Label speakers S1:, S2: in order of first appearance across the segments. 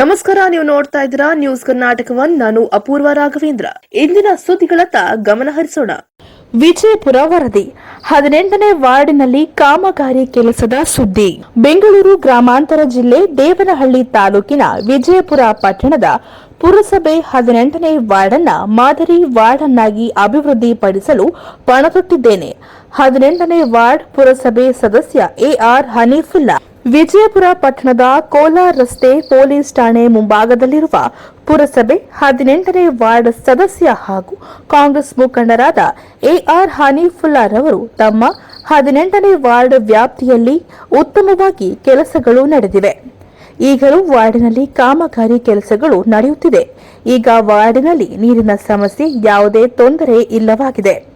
S1: ನಮಸ್ಕಾರ, ನೀವು ನೋಡ್ತಾ ಇದ್ದೀರಾ ನ್ಯೂಸ್ ಕರ್ನಾಟಕವನ್ನು ನಾನು ಅಪೂರ್ವ ರಾಘವೇಂದ್ರ. ಇಂದಿನ ಸುದ್ದಿಗಳತ್ತ ಗಮನ ಹರಿಸೋಣ. ವಿಜಯಪುರ ವರದಿ. ಹದಿನೆಂಟನೇ ವಾರ್ಡಿನಲ್ಲಿ ಕಾಮಗಾರಿ ಕೆಲಸದ ಸುದ್ದಿ. ಬೆಂಗಳೂರು ಗ್ರಾಮಾಂತರ ಜಿಲ್ಲೆ ದೇವನಹಳ್ಳಿ ತಾಲೂಕಿನ ವಿಜಯಪುರ ಪಟ್ಟಣದ ಪುರಸಭೆ ಹದಿನೆಂಟನೇ ವಾರ್ಡ್ ಅನ್ನ ಮಾದರಿ ವಾರ್ಡ್ ಅನ್ನಾಗಿ ಅಭಿವೃದ್ಧಿಪಡಿಸಲು ಪಣತೊಟ್ಟಿದ್ದೇನೆ. ಹದಿನೆಂಟನೇ ವಾರ್ಡ್ ಪುರಸಭೆ ಸದಸ್ಯ ಎಆರ್ ಹನೀಫುಲ್ಲಾ ವಿಜಯಪುರ ಪಟ್ಟಣದ ಕೋಲಾರ್ ರಸ್ತೆ ಪೊಲೀಸ್ ಠಾಣೆ ಮುಂಭಾಗದಲ್ಲಿರುವ ಪುರಸಭೆ ಹದಿನೆಂಟನೇ ವಾರ್ಡ್ ಸದಸ್ಯ ಹಾಗೂ ಕಾಂಗ್ರೆಸ್ ಮುಖಂಡರಾದ ಎಆರ್ ಹನೀಫುಲ್ಲಾರವರು ತಮ್ಮ ಹದಿನೆಂಟನೇ ವಾರ್ಡ್ ವ್ಯಾಪ್ತಿಯಲ್ಲಿ ಉತ್ತಮವಾಗಿ ಕೆಲಸಗಳು ನಡೆದಿವೆ. ಈಗಲೂ ವಾರ್ಡಿನಲ್ಲಿ ಕಾಮಗಾರಿ ಕೆಲಸಗಳು ನಡೆಯುತ್ತಿದೆ. ಈಗ ವಾರ್ಡಿನಲ್ಲಿ ನೀರಿನ ಸಮಸ್ಯೆ ಯಾವುದೇ ತೊಂದರೆ ಇಲ್ಲವಾಗಿದೆ.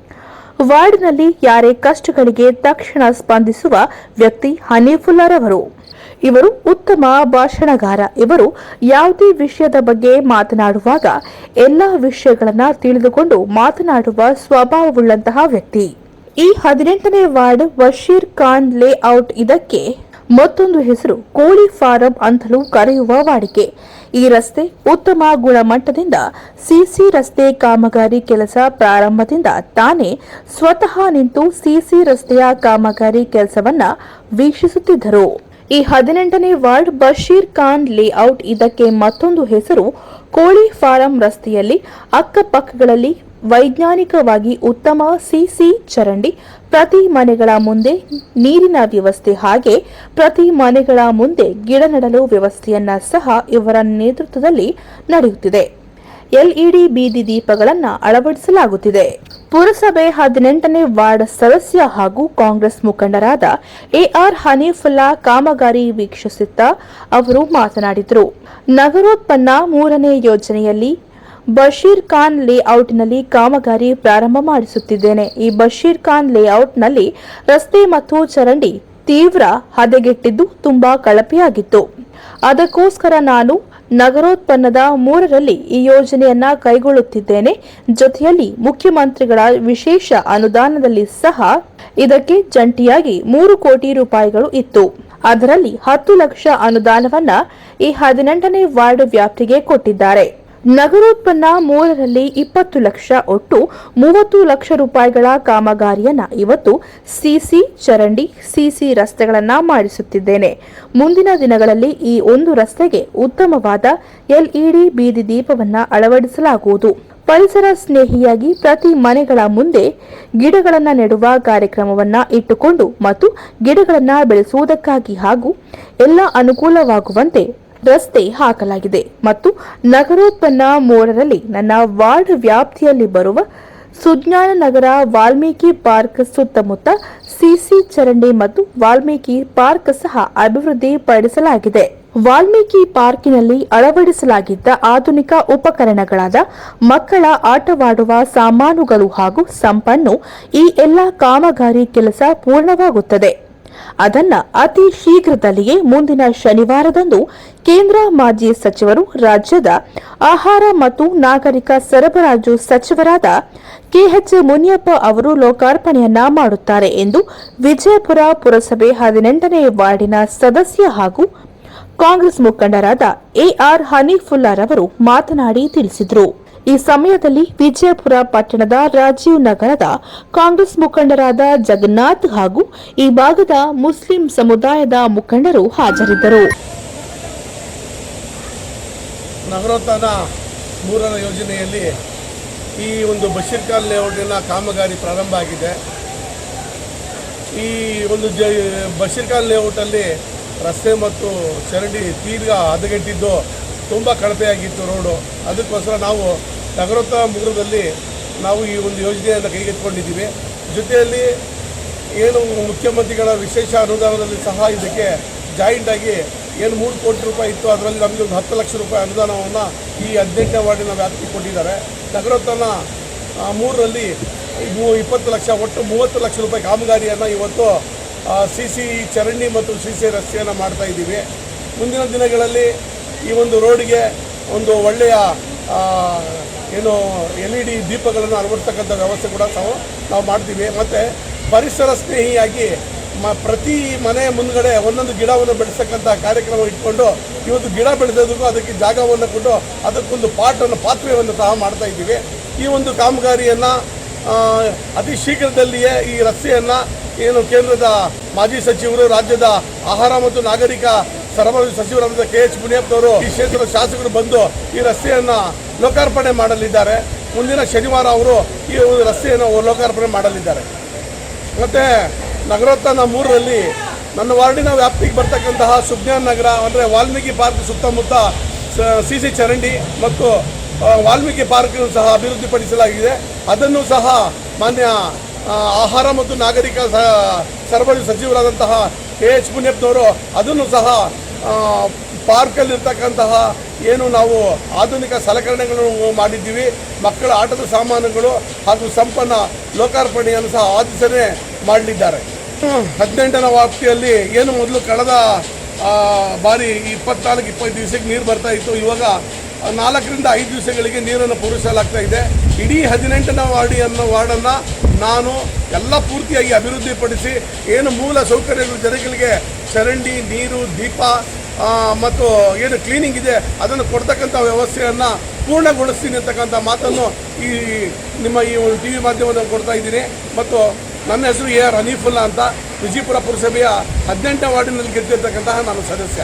S1: ವಾರ್ಡ್ನಲ್ಲಿ ಯಾರೇ ಕಷ್ಟಗಳಿಗೆ ತಕ್ಷಣ ಸ್ಪಂದಿಸುವ ವ್ಯಕ್ತಿ ಹನೀಫುಲ್ಲಾರವರು. ಇವರು ಉತ್ತಮ ಭಾಷಣಗಾರ. ಇವರು ಯಾವುದೇ ವಿಷಯದ ಬಗ್ಗೆ ಮಾತನಾಡುವಾಗ ಎಲ್ಲ ವಿಷಯಗಳನ್ನು ತಿಳಿದುಕೊಂಡು ಮಾತನಾಡುವ ಸ್ವಭಾವವುಳ್ಳಂತಹ ವ್ಯಕ್ತಿ. ಈ ಹದಿನೆಂಟನೇ ವಾರ್ಡ್ ವಶೀರ್ ಖಾನ್ ಲೇಔಟ್ ಇದಕ್ಕೆ ಮತ್ತೊಂದು ಹೆಸರು ಕೋಳಿ ಫಾರಂ ಅಂತಲೂ ಕರೆಯುವ ವಾಡಿಕೆ. ಈ ರಸ್ತೆ ಉತ್ತಮ ಗುಣಮಟ್ಟದಿಂದ ಸಿಸಿ ರಸ್ತೆ ಕಾಮಗಾರಿ ಕೆಲಸ ಪ್ರಾರಂಭದಿಂದ ತಾನೇ ಸ್ವತಃ ನಿಂತು ಸಿಸಿ ರಸ್ತೆಯ ಕಾಮಗಾರಿ ಕೆಲಸವನ್ನ ವೀಕ್ಷಿಸುತ್ತಿದ್ದರು. ಈ ಹದಿನೆಂಟನೇ ವಾರ್ಡ್ ಬಶೀರ್ ಖಾನ್ ಲೇಔಟ್ ಇದಕ್ಕೆ ಮತ್ತೊಂದು ಹೆಸರು ಕೋಳಿ ಫಾರಂ ರಸ್ತೆಯಲ್ಲಿ ಅಕ್ಕಪಕ್ಕಗಳಲ್ಲಿ ವೈಜ್ಞಾನಿಕವಾಗಿ ಉತ್ತಮ ಸಿಸಿ ಚರಂಡಿ, ಪ್ರತಿ ಮನೆಗಳ ಮುಂದೆ ನೀರಿನ ವ್ಯವಸ್ಥೆ ಹಾಗೆ ಪ್ರತಿ ಮನೆಗಳ ಮುಂದೆ ಗಿಡ ನೆಡಲು ವ್ಯವಸ್ಥೆಯನ್ನ ಸಹ ಇವರ ನೇತೃತ್ವದಲ್ಲಿ ನಡೆಯುತ್ತಿದೆ. ಎಲ್ಇಡಿ ಬೀದಿ ದೀಪಗಳನ್ನು ಅಳವಡಿಸಲಾಗುತ್ತಿದೆ. ಪುರಸಭೆ ಹದಿನೆಂಟನೇ ವಾರ್ಡ್ ಸದಸ್ಯ ಹಾಗೂ ಕಾಂಗ್ರೆಸ್ ಮುಖಂಡರಾದ ಎಆರ್ ಹನೀಫುಲ್ಲಾ ಕಾಮಗಾರಿ ವೀಕ್ಷಿಸುತ್ತಾ ಅವರು ಮಾತನಾಡಿದರು. ನಗರೋತ್ಪನ್ನ ಮೂರನೇ ಯೋಜನೆಯಲ್ಲಿ ಬಶೀರ್ ಖಾನ್ ಲೇಔಟ್ನಲ್ಲಿ ಕಾಮಗಾರಿ ಪ್ರಾರಂಭ ಮಾಡಿಸುತ್ತಿದ್ದೇನೆ. ಈ ಬಶೀರ್ ಖಾನ್ ಲೇಔಟ್ನಲ್ಲಿ ರಸ್ತೆ ಮತ್ತು ಚರಂಡಿ ತೀವ್ರ ಹದಗೆಟ್ಟಿದ್ದು ತುಂಬಾ ಕಳಪೆಯಾಗಿತ್ತು. ಅದಕ್ಕೋಸ್ಕರ ನಾನು ನಗರೋತ್ಪನ್ನದ ಮೂರರಲ್ಲಿ ಈ ಯೋಜನೆಯನ್ನ ಕೈಗೊಳ್ಳುತ್ತಿದ್ದೇನೆ. ಜೊತೆಯಲ್ಲಿ ಮುಖ್ಯಮಂತ್ರಿಗಳ ವಿಶೇಷ ಅನುದಾನದಲ್ಲಿ ಸಹ ಇದಕ್ಕೆ ಜಂಟಿಯಾಗಿ ಮೂರು ಕೋಟಿ ರೂಪಾಯಿಗಳು ಇತ್ತು. ಅದರಲ್ಲಿ ಹತ್ತು ಲಕ್ಷ ಅನುದಾನವನ್ನ ಈ ಹದಿನೆಂಟನೇ ವಾರ್ಡ್ ವ್ಯಾಪ್ತಿಗೆ ಕೊಟ್ಟಿದ್ದಾರೆ. ನಗರೋತ್ಪನ್ನ ಮೂರರಲ್ಲಿ ಇಪ್ಪತ್ತು ಲಕ್ಷ ಒಟ್ಟು ಮೂವತ್ತು ಲಕ್ಷ ರೂಪಾಯಿಗಳ ಕಾಮಗಾರಿಯನ್ನ ಇವತ್ತು ಸಿಸಿ ಚರಂಡಿ, ಸಿಸಿ ರಸ್ತೆಗಳನ್ನು ಮಾಡಿಸುತ್ತಿದ್ದೇನೆ. ಮುಂದಿನ ದಿನಗಳಲ್ಲಿ ಈ ಒಂದು ರಸ್ತೆಗೆ ಉತ್ತಮವಾದ ಎಲ್ಇಡಿ ಬೀದಿ ದೀಪವನ್ನು ಅಳವಡಿಸಲಾಗುವುದು. ಪರಿಸರ ಸ್ನೇಹಿಯಾಗಿ ಪ್ರತಿ ಮನೆಗಳ ಮುಂದೆ ಗಿಡಗಳನ್ನು ನೆಡುವ ಕಾರ್ಯಕ್ರಮವನ್ನು ಇಟ್ಟುಕೊಂಡು ಮತ್ತು ಗಿಡಗಳನ್ನು ಬೆಳೆಸುವುದಕ್ಕಾಗಿ ಹಾಗೂ ಎಲ್ಲ ಅನುಕೂಲವಾಗುವಂತೆ ರಸ್ತೆ ಹಾಕಲಾಗಿದೆ ಮತ್ತು ನಗರೋತ್ಪನ್ನ ಮೂರರಲ್ಲಿ ನನ್ನ ವಾರ್ಡ್ ವ್ಯಾಪ್ತಿಯಲ್ಲಿ ಬರುವ ಸುಜ್ಞಾನ ನಗರ, ವಾಲ್ಮೀಕಿ ಪಾರ್ಕ್ ಸುತ್ತಮುತ್ತ ಸಿಸಿ ಚರಂಡಿ ಮತ್ತು ವಾಲ್ಮೀಕಿ ಪಾರ್ಕ್ ಸಹ ಅಭಿವೃದ್ಧಿಪಡಿಸಲಾಗಿದೆ. ವಾಲ್ಮೀಕಿ ಪಾರ್ಕಿನಲ್ಲಿ ಅಳವಡಿಸಲಾಗಿದ್ದ ಆಧುನಿಕ ಉಪಕರಣಗಳಾದ ಮಕ್ಕಳ ಆಟವಾಡುವ ಸಾಮಾನುಗಳು ಹಾಗೂ ಸಂಪನ್ನು ಈ ಎಲ್ಲ ಕಾಮಗಾರಿ ಕೆಲಸ ಪೂರ್ಣವಾಗುತ್ತದೆ. ಅದನ್ನ ಅತಿ ಶೀಘ್ರದಲ್ಲಿಯೇ ಮುಂದಿನ ಶನಿವಾರದಂದು ಕೇಂದ್ರ ಮಾಜಿ ಸಚಿವರು ರಾಜ್ಯದ ಆಹಾರ ಮತ್ತು ನಾಗರಿಕ ಸರಬರಾಜು ಸಚಿವರಾದ ಕೆಎಚ್ ಮುನಿಯಪ್ಪ ಅವರು ಲೋಕಾರ್ಪಣೆಯನ್ನ ಮಾಡುತ್ತಾರೆ ಎಂದು ವಿಜಯಪುರ ಪುರಸಭೆ ಹದಿನೆಂಟನೇ ವಾರ್ಡಿನ ಸದಸ್ಯ ಹಾಗೂ ಕಾಂಗ್ರೆಸ್ ಮುಖಂಡರಾದ ಎಆರ್ ಹನೀಫುಲ್ಲಾರವರು ಮಾತನಾಡಿ ತಿಳಿಸಿದರು. ಈ ಸಮಯದಲ್ಲಿ ವಿಜಯಪುರ ಪಟ್ಟಣದ ರಾಜೀವ್ ನಗರದ ಕಾಂಗ್ರೆಸ್ ಮುಖಂಡರಾದ ಜಗನ್ನಾಥ್ ಹಾಗೂ ಈ ಭಾಗದ ಮುಸ್ಲಿಂ ಸಮುದಾಯದ ಮುಖಂಡರು ಹಾಜರಿದ್ದರು.
S2: ನಗರೋತ್ಥಾನ ಮೂರನೇ ಯೋಜನೆಯಲ್ಲಿ ಈ ಒಂದು ಬಶೀರ್ ಖಾನ್ ಲೇಔಟಿನ ಕಾಮಗಾರಿ ಪ್ರಾರಂಭ ಆಗಿದೆ. ಈ ಒಂದು ಜ ಬಶೀರ್ ಖಾನ್ ಲೇಔಟಲ್ಲಿ ರಸ್ತೆ ಮತ್ತು ಚರಂಡಿ ತೀರ್ಘ ಹದಗೆಟ್ಟಿದ್ದು ತುಂಬ ಕಳಪೆಯಾಗಿತ್ತು ರೋಡು. ಅದಕ್ಕೋಸ್ಕರ ನಾವು ನಗರೋತ್ತರ ಮುಗುರದಲ್ಲಿ ನಾವು ಈ ಒಂದು ಯೋಜನೆಯನ್ನು ಕೈಗೆತ್ತಿಕೊಂಡಿದ್ದೀವಿ. ಜೊತೆಯಲ್ಲಿ ಏನು ಮುಖ್ಯಮಂತ್ರಿಗಳ ವಿಶೇಷ ಅನುದಾನದಲ್ಲಿ ಸಹ ಇದಕ್ಕೆ ಜಾಯಿಂಟ್ ಆಗಿ ಏನು ಮೂರು ಕೋಟಿ ರೂಪಾಯಿ ಇತ್ತು, ಅದರಲ್ಲಿ ನಮಗೆ ಒಂದು ಹತ್ತು ಲಕ್ಷ ರೂಪಾಯಿ ಅನುದಾನವನ್ನು ಈ ಹದಿನೆಂಟನೇ ವಾರ್ಡಿನ ವ್ಯಾಪ್ತಿ ಕೊಟ್ಟಿದ್ದಾರೆ. ನಗರೋತ್ತನ ಮೂರರಲ್ಲಿ ಮೂ- ಇಪ್ಪತ್ತು ಲಕ್ಷ, ಒಟ್ಟು ಮೂವತ್ತು ಲಕ್ಷ ರೂಪಾಯಿ ಕಾಮಗಾರಿಯನ್ನು ಇವತ್ತು ಸಿ ಸಿ ಚರಂಡಿ ಮತ್ತು ಸಿ ಸಿ ರಸ್ತೆಯನ್ನು ಮಾಡ್ತಾ ಇದ್ದೀವಿ. ಮುಂದಿನ ದಿನಗಳಲ್ಲಿ ಈ ಒಂದು ರೋಡ್ಗೆ ಒಂದು ಒಳ್ಳೆಯ ಏನು ಎಲ್ ಇ ಡಿ ದೀಪಗಳನ್ನು ಅಳವಡಿಸ್ತಕ್ಕಂಥ ವ್ಯವಸ್ಥೆ ಕೂಡ ನಾವು ನಾವು ಮಾಡ್ತೀವಿ. ಮತ್ತು ಪರಿಸರ ಸ್ನೇಹಿಯಾಗಿ ಮ, ಪ್ರತಿ ಮನೆ ಮುಂದ್ಗಡೆ ಒಂದೊಂದು ಗಿಡವನ್ನು ಬೆಳೆಸ್ತಕ್ಕಂಥ ಕಾರ್ಯಕ್ರಮ ಇಟ್ಕೊಂಡು, ಇವತ್ತು ಗಿಡ ಬೆಳೆಸೋದಕ್ಕೂ ಅದಕ್ಕೆ ಜಾಗವನ್ನು ಕೊಟ್ಟು, ಅದಕ್ಕೊಂದು ಪಾಟನ್ನು, ಪಾತ್ರೆಯನ್ನು ಸಹ ಮಾಡ್ತಾ ಇದ್ದೀವಿ. ಈ ಒಂದು ಕಾಮಗಾರಿಯನ್ನು ಅತಿ ಶೀಘ್ರದಲ್ಲಿಯೇ ಈ ರಸ್ತೆಯನ್ನು, ಏನು ಕೇಂದ್ರದ ಮಾಜಿ ಸಚಿವರು, ರಾಜ್ಯದ ಆಹಾರ ಮತ್ತು ನಾಗರಿಕ ಸರಬರಾಜು ಸಚಿವರಾದ ಕೆ ಎಚ್ ಮುನಿಯಪ್ಪನವರು ಈ ಕ್ಷೇತ್ರದ ಶಾಸಕರು ಬಂದು ಈ ರಸ್ತೆಯನ್ನು ಲೋಕಾರ್ಪಣೆ ಮಾಡಲಿದ್ದಾರೆ. ಮುಂದಿನ ಶನಿವಾರ ಅವರು ಈ ಒಂದು ರಸ್ತೆಯನ್ನು ಲೋಕಾರ್ಪಣೆ ಮಾಡಲಿದ್ದಾರೆ. ಮತ್ತು ನಗರೋತ್ಥಾನ ಮೂರರಲ್ಲಿ ನನ್ನ ವಾರ್ಡಿನ ವ್ಯಾಪ್ತಿಗೆ ಬರ್ತಕ್ಕಂತಹ ಸುಜ್ಞಾನ್ ನಗರ, ಅಂದರೆ ವಾಲ್ಮೀಕಿ ಪಾರ್ಕ್ ಸುತ್ತಮುತ್ತ ಸಿ ಸಿ ಚರಂಡಿ ಮತ್ತು ವಾಲ್ಮೀಕಿ ಪಾರ್ಕ್ ಸಹ ಅಭಿವೃದ್ಧಿಪಡಿಸಲಾಗಿದೆ. ಅದನ್ನು ಸಹ ಮಾನ್ಯ ಆಹಾರ ಮತ್ತು ನಾಗರಿಕ ಸರಬರಾಜು ಸಚಿವರಾದಂತಹ ಕೆ ಎಚ್ ಮುನಿಯಪ್ಪನವರು ಅದನ್ನು ಸಹ ಪಾರ್ಕಲ್ಲಿರ್ತಕ್ಕಂತಹ ಏನು ನಾವು ಆಧುನಿಕ ಸಲಕರಣೆಗಳನ್ನು ಮಾಡಿದ್ದೀವಿ. ಮಕ್ಕಳ ಆಟದ ಸಾಮಾನುಗಳು ಹಾಗೂ ಸಂಪನ್ನ ಲೋಕಾರ್ಪಣೆಯನ್ನು ಸಹ ಆದಿಸನೆ ಮಾಡಲಿದ್ದಾರೆ. ಹದಿನೆಂಟನ ವ್ಯಾಪ್ತಿಯಲ್ಲಿ ಏನು ಮೊದಲು ಕಳೆದ ಬಾರಿ ಇಪ್ಪತ್ನಾಲ್ಕು ಇಪ್ಪತ್ತು ದಿವಸಕ್ಕೆ ನೀರು ಬರ್ತಾ ಇತ್ತು. ಇವಾಗ ನಾಲ್ಕರಿಂದ ಐದು ದಿವಸಗಳಿಗೆ ನೀರನ್ನು ಪೂರೈಸಲಾಗ್ತಾ ಇದೆ. ಇಡೀ ಹದಿನೆಂಟನೇ ವಾರ್ಡಿಯನ್ನು, ವಾರ್ಡನ್ನು ನಾನು ಎಲ್ಲ ಪೂರ್ತಿಯಾಗಿ ಅಭಿವೃದ್ಧಿಪಡಿಸಿ ಏನು ಮೂಲ ಸೌಕರ್ಯಗಳು ಜನಗಳಿಗೆ ಚರಂಡಿ, ನೀರು, ದೀಪ ಮತ್ತು ಏನು ಕ್ಲೀನಿಂಗ್ ಇದೆ, ಅದನ್ನು ಕೊಡ್ತಕ್ಕಂಥ ವ್ಯವಸ್ಥೆಯನ್ನು ಪೂರ್ಣಗೊಳಿಸ್ತೀನಿ ಅಂತಕ್ಕಂಥ ಮಾತನ್ನು ಈ ನಿಮ್ಮ ಈ ಒಂದು ಟಿ ವಿ ಮಾಧ್ಯಮದಲ್ಲಿ ಕೊಡ್ತಾ ಇದ್ದೀನಿ. ಮತ್ತು ನನ್ನ ಹೆಸರು ಎ ಆರ್ ಹನೀಫುಲ್ಲಾ ಅಂತ, ವಿಜಯಪುರ ಪುರಸಭೆಯ ಹದಿನೆಂಟನೇ ವಾರ್ಡಿನಲ್ಲಿ ಗೆದ್ದಿರ್ತಕ್ಕಂತಹ ನಾನು ಸದಸ್ಯ.